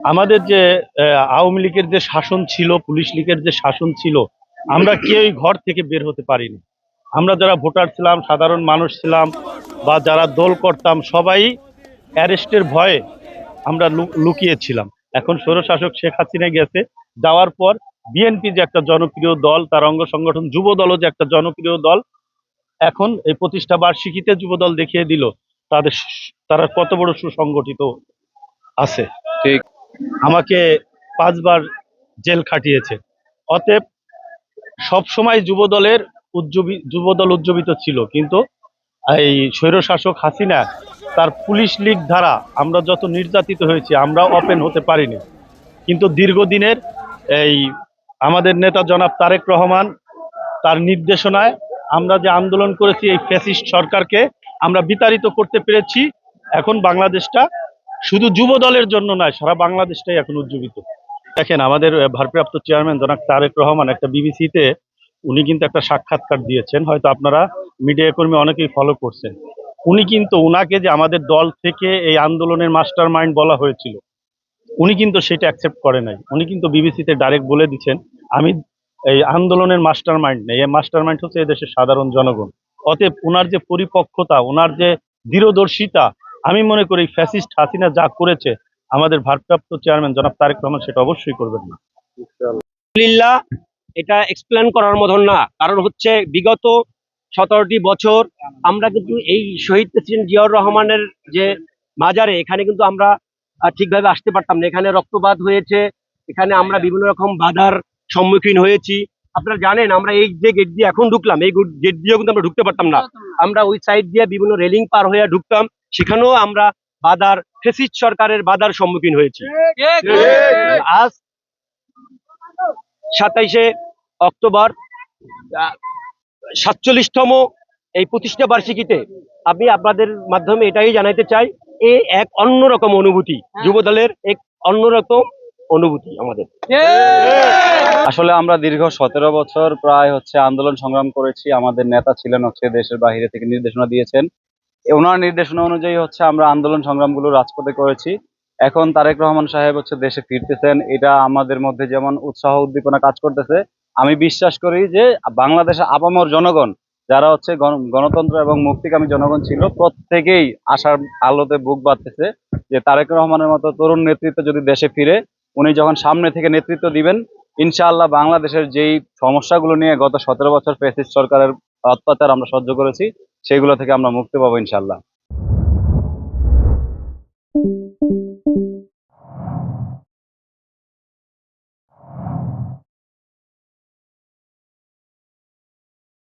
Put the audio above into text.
আমাদের যে আওয়ামী লীগের যে শাসন ছিল, পুলিশ লীগের যে শাসন ছিল, আমরা কেউই ঘর থেকে বের হতে পারিনি। আমরা যারা ভোটার ছিলাম, সাধারণ মানুষ ছিলাম, বা যারা দল করতাম, সবাই অ্যারেস্টের ভয়ে আমরা লুকিয়েছিলাম এখন স্বৈরশাসক শেখ হাসিনা গেছে, যাওয়ার পর বিএনপি যে একটা জনপ্রিয় দল, তার অঙ্গ সংগঠন যুব দলও যে একটা জনপ্রিয় দল, এখন এই প্রতিষ্ঠা বার্ষিকীতে যুব দল দেখিয়ে দিল, তাদের তারা কত বড় সুসংগঠিত আছে। ঠিক। আমাকে পাঁচবার জেল খাটিয়েছে। অতএব সব সময় যুব দলের উজ্জীবি উজ্জীবিত ছিল। কিন্তু এই স্বৈরশাসক হাসিনা তার পুলিশ লীগ দ্বারা আমরা যত নির্যাতিত হয়েছি, আমরাও ওপেন হতে পারিনি। কিন্তু দীর্ঘদিনের এই আমাদের নেতা জনাব তারেক রহমান তার নির্দেশনায় আমরা যে আন্দোলন করেছি এই ফ্যাসিস্ট সরকারকে আমরা বিতাড়িত করতে পেরেছি। এখন বাংলাদেশটা শুধু যুব দলের জন্য নয়, সারা বাংলাদেশটাই এখন উজ্জীবিত। দেখেন, আমাদের ভারপ্রাপ্ত চেয়ারম্যান জনাব তারেক রহমান একটা বিবিসিতে উনি কিন্তু একটা সাক্ষাৎকার দিয়েছেন। হয়তো আপনারা মিডিয়া কর্মী অনেকেই ফলো করছেন। উনি কিন্তু উনাকে যে আমাদের দল থেকে এই আন্দোলনের মাস্টার মাইন্ড বলা হয়েছিল, উনি কিন্তু সেটা অ্যাকসেপ্ট করে নাই। উনি কিন্তু বিবিসিতে ডাইরেক্ট বলে দিচ্ছেন, আমি এই আন্দোলনের মাস্টার মাইন্ড নেই। এই মাস্টার মাইন্ড হচ্ছে এদেশের সাধারণ জনগণ। অতএব ওনার যে পরিপক্কতা ওনার যে দৃঢ়দর্শিতা আমি মনে করি ফ্যাসিস্ট হাসিনা যা করেছে, আমাদের ভারপ্রাপ্ত চেয়ারম্যান জনাব তারেক রহমান সেটা অবশ্যই করবেন না। এটা এক্সপ্লেন করার মতন না। কারণ হচ্ছে বিগত সতেরোটি বছর আমরা কিন্তু এই শহীদ প্রেসিডেন্ট জিয়াউর রহমানের যে মাজারে, এখানে কিন্তু আমরা ঠিকভাবে আসতে পারতাম না। এখানে রক্তপাত হয়েছে, এখানে আমরা বিভিন্ন রকম বাধার সম্মুখীন হয়েছি। আপনারা জানেন আমরা এই যে গেট দিয়ে এখন ঢুকলাম এই গেট দিয়েও কিন্তু আমরা ঢুকতে পারতাম না। আমরা ওই সাইড দিয়ে বিভিন্ন রেলিং পার হয়ে ঢুকতাম সেখানেও আমরা বাধার ফেসিস্ট সরকারের বাধার সম্মুখীন হয়েছি। আজ সাতাইশে অক্টোবর সাতচল্লিশতম এই প্রতিষ্ঠা বার্ষিকীতে আমি আপনাদের মাধ্যমে এটাই জানাইতে চাই এ এক অন্যরকম অনুভূতি। যুব দলের এক অন্যরকম অনুভূতি আমাদের। আসলে আমরা দীর্ঘ সতেরো বছর প্রায় হচ্ছে আন্দোলন সংগ্রাম করেছি। আমাদের নেতা ছিলেন হচ্ছে দেশের বাইরে থেকে নির্দেশনা দিয়েছেন। ওনার নির্দেশনা অনুযায়ী হচ্ছে আমরা আন্দোলন সংগ্রামগুলো রাজপথে করেছি। এখন তারেক রহমান সাহেব হচ্ছে দেশে ফিরতেছেন। এটা আমাদের মধ্যে যেমন উৎসাহ উদ্দীপনা কাজ করতেছে আমি বিশ্বাস করি যে বাংলাদেশের আপামর জনগণ যারা হচ্ছে গণ- গণতন্ত্র এবং মুক্তিকামী জনগণ ছিল প্রত্যেকেই আশার আলোতে বুক বাঁধতেছে যে তারেক রহমানের মতো তরুণ নেতৃত্ব যদি দেশে ফিরে উনি যখন সামনে থেকে নেতৃত্ব দিবেন, ইনশাআল্লাহ বাংলাদেশের যেই সমস্যাগুলো নিয়ে গত সতেরো বছর ফেসিস্ট সরকারের অত্যাচার আমরা সহ্য করেছি, সেগুলো থেকে আমরা মুক্তি পাবো ইনশাআল্লাহ।